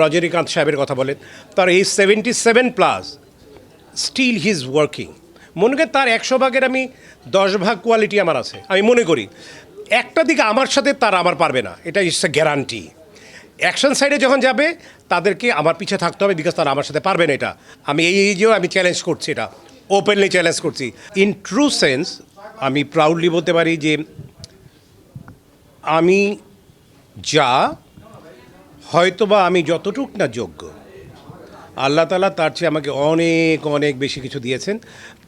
রজনীকান্ত সাহেবের কথা বলেন, তার এই seventy seven plus still he is working মনে করেন তার একশো ভাগের আমি দশ ভাগ কোয়ালিটি আমার আছে। আমি মনে করি, একটা দিকে আমার সাথে তারা আমার পারবে না, এটা ইটস এ গ্যারান্টি অ্যাকশন সাইডে যখন যাবে, তাদেরকে আমার পিছে থাকতে হবে বিকজ তারা আমার সাথে পারবে না এটা। আমি এই এজেও আমি চ্যালেঞ্জ করছি এটা ওপেনলি চ্যালেঞ্জ করছি। ইন ট্রু সেন্স আমি প্রাউডলি বলতে পারি যে, আমি যা হয়তোবা আমি যতটুক না যোগ্য, আল্লাহ তালা তার চেয়ে আমাকে অনেক অনেক বেশি কিছু দিয়েছেন।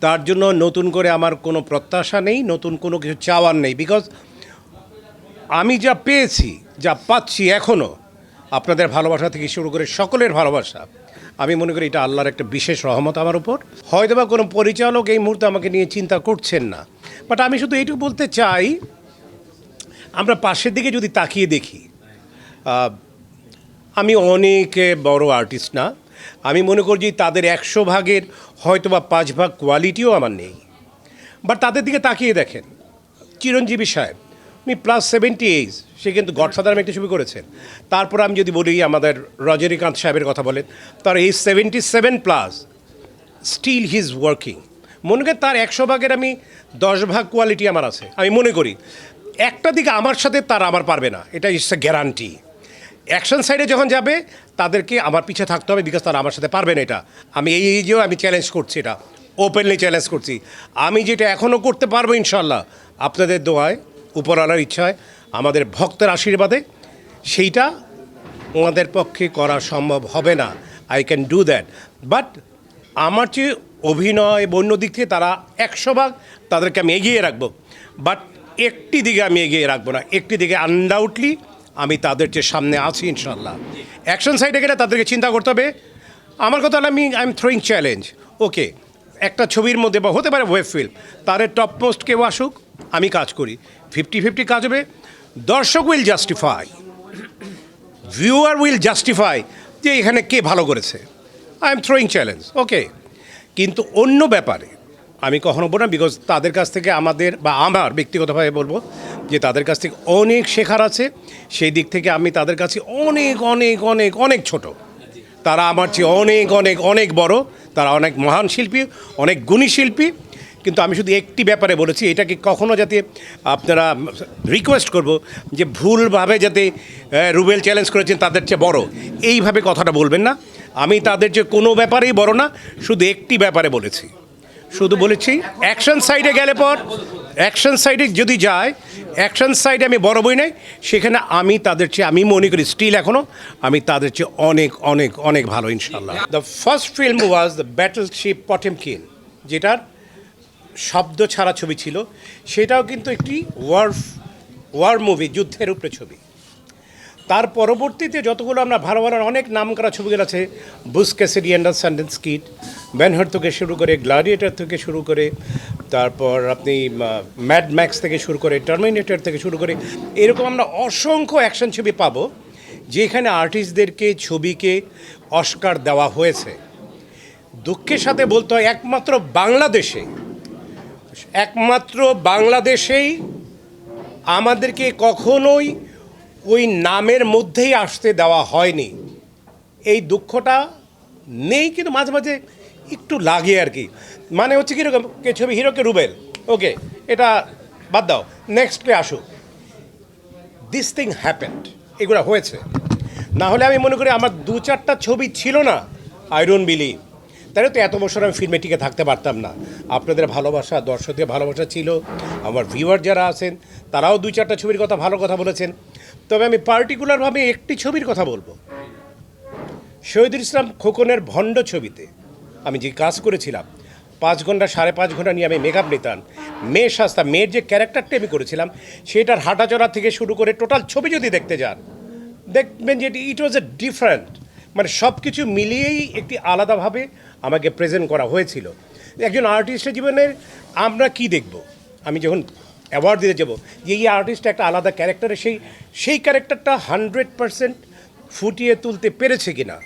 তার জন্য নতুন করে আমার কোনো প্রত্যাশা নেই, নতুন কোনো কিছু চাওয়ার নেই। বিকজ আমি যা পেয়েছি, যা পাচ্ছি এখনও আপনাদের ভালোবাসা থেকে শুরু করে সকলের ভালোবাসা, আমি মনে করি এটা আল্লাহর একটা বিশেষ রহমত আমার উপর। হয়তো বা কোনো পরিচালক এই মুহূর্তে আমাকে নিয়ে চিন্তা করছেন না। বাট আমি শুধু এইটুকু বলতে চাই, আমরা পাশের দিকে যদি তাকিয়ে দেখি আমি অনেক বড় আর্টিস্ট না। আমি মনে করি যে তাদের একশো ভাগের হয়তো বা পাঁচ ভাগ কোয়ালিটিও আমার নেই। বাট তাদের দিকে তাকিয়ে দেখেন। চিরঞ্জীবী সাহেব, উনি প্লাস সেভেন্টি এইজ সে কিন্তু গডফাদার একটি ছবি করেছেন। তারপর আমি যদি বলি আমাদের রজনীকান্ত সাহেবের কথা বলেন, তার এই seventy seven plus still he is working মনে করেন তার একশো ভাগের আমি দশ ভাগ কোয়ালিটি আমার আছে। আমি মনে করি, একটা দিকে আমার সাথে তার আমার পারবে না। এটা ইটস এ গ্যারান্টি অ্যাকশন সাইডে যখন যাবে, তাদেরকে আমার পিছে থাকতে হবে বিকজ তারা আমার সাথে পারবে না এটা। আমি এই এজেও আমি চ্যালেঞ্জ করছি এটা ওপেনলি চ্যালেঞ্জ করছি। আমি যেটা এখনও করতে পারব ইনশাল্লাহ আপনাদের দোয়ায়, উপর উপরওয়ালার ইচ্ছায়, আমাদের ভক্তের আশীর্বাদে, সেইটা ওনাদের পক্ষে করা সম্ভব হবে না। I can do that but আমার চেয়ে অভিনয় অন্য দিক থেকে তারা একশো ভাগ তাদেরকে আমি এগিয়ে রাখব। বাট একটি দিকে আমি এগিয়ে রাখব না। একটি দিকে আনডাউটলি আমি তাদের চেয়ে সামনে আছি ইনশাল্লাহ অ্যাকশন সাইডে গেলে তাদেরকে চিন্তা করতে হবে। আমার কথা হলো, আমি I am throwing challenge okay একটা ছবির মধ্যে বা হতে পারে ওয়েব ফিল্ম তার টপ মোস্ট কেউ আসুক, আমি কাজ করি। ফিফটি ফিফটি কাজ হবে। দর্শক will justify viewer will justify যে এখানে কে ভালো করেছে। I am throwing challenge okay কিন্তু অন্য ব্যাপারে আমি কখনো বলব না বিকজ তাদের কাছ থেকে আমাদের বা আমার ব্যক্তিগতভাবে বলব যে তাদের কাছ থেকে অনেক শেখার আছে। সেই দিক থেকে আমি তাদের কাছে অনেক অনেক অনেক অনেক ছোট। তারা আমার চেয়ে অনেক অনেক অনেক বড়। তারা অনেক মহান শিল্পী, অনেক গুণী শিল্পী। কিন্তু আমি শুধু একটি ব্যাপারে বলেছি, এটাকে কখনো যাতে আপনারা রিকোয়েস্ট করব যে ভুলভাবে যাতে রুবেল চ্যালেঞ্জ করেছেন তাদের চেয়ে বড়। এইভাবে কথাটা বলবেন না। আমি তাদের যে কোনো ব্যাপারেই বড় না, শুধু একটি ব্যাপারে বলেছি। শুধু বলেছি অ্যাকশন সাইডে গেলে পর অ্যাকশন সাইডে যদি যায় অ্যাকশন সাইডে আমি বড় বই নাই, সেখানে আমি তাদের চেয়ে, আমি মনে করি স্টিল এখনও আমি তাদের চেয়ে অনেক অনেক অনেক ভালো ইনশাল্লাহ the first film was the battleship পটেম Potemkin যেটার শব্দ ছাড়া ছবি ছিল, সেটাও কিন্তু একটি ওয়ার ওয়ার মুভি যুদ্ধের উপরে ছবি। তার পরবর্তীতে যতগুলো আমরা ভালো ভালো অনেক নাম করা ছবিগুলো আছে, বুস ক্যাসিডি অ্যান্ডারস্ট্যান্ডেন স্কিট ব্যানহার থেকে শুরু করে গ্লাডিয়েটার থেকে শুরু করে, তারপর আপনি ম্যাড ম্যাক্স থেকে শুরু করে, টার্মিনেটর থেকে শুরু করে, এরকম আমরা অসংখ্য অ্যাকশন ছবি পাবো, যেখানে আর্টিস্টদেরকে, ছবিকে অস্কার দেওয়া হয়েছে। দুঃখের সাথে বলতে হয়, একমাত্র বাংলাদেশে, একমাত্র বাংলাদেশেই আমাদেরকে কখনোই ওই নামের মধ্যেই আসতে দেওয়া হয়নি। এই দুঃখটা নেই কিন্তু মাঝে মাঝে একটু লাগে আর কি। মানে হচ্ছে কীরকম কে ছবি হিরোকে রুবেল। ওকে, এটা বাদ দাও। নেক্সটে আসুক দিস থিং হ্যাপেন্ড এগুলো হয়েছে। না হলে আমি মনে করি আমার দু চারটা ছবি ছিল না আই বিলিভ তাহলে তো এত বছর আমি ফিল্মে টিকে থাকতে পারতাম না। আপনাদের ভালোবাসা, দর্শকদের ভালোবাসা ছিল। আমার ভিউয়ার যারা আছেন, তারাও দুই চারটা ছবির কথা ভালো কথা বলেছেন। তবে আমি পার্টিকুলারভাবে একটি ছবির কথা বলব। শহীদুল ইসলাম খোকনের ভণ্ড ছবিতে আমি যে কাজ করেছিলাম, পাঁচ ঘণ্টা সাড়ে পাঁচ ঘণ্টা নিয়ে আমি মেকআপ নিতাম মেয়ের সাস্তা মেয়ের যে ক্যারেক্টারটা আমি করেছিলাম, সেটার হাঁটাচড়া থেকে শুরু করে টোটাল ছবি যদি দেখতে যান, দেখবেন যে ইট ওয়াজ এ ডিফারেন্ট মানে সব কিছু মিলিয়েই একটি আলাদাভাবে আমাকে প্রেজেন্ট করা হয়েছিল। একজন আর্টিস্টের জীবনের আমরা কি দেখব? আমি যখন অ্যাওয়ার্ড দিতে যাব। যে এই আর্টিস্ট একটা আলাদা ক্যারেক্টারে সেই সেই ক্যারেক্টারটা হান্ড্রেড পারসেন্ট ফুটিয়ে তুলতে পেরেছে কিনা?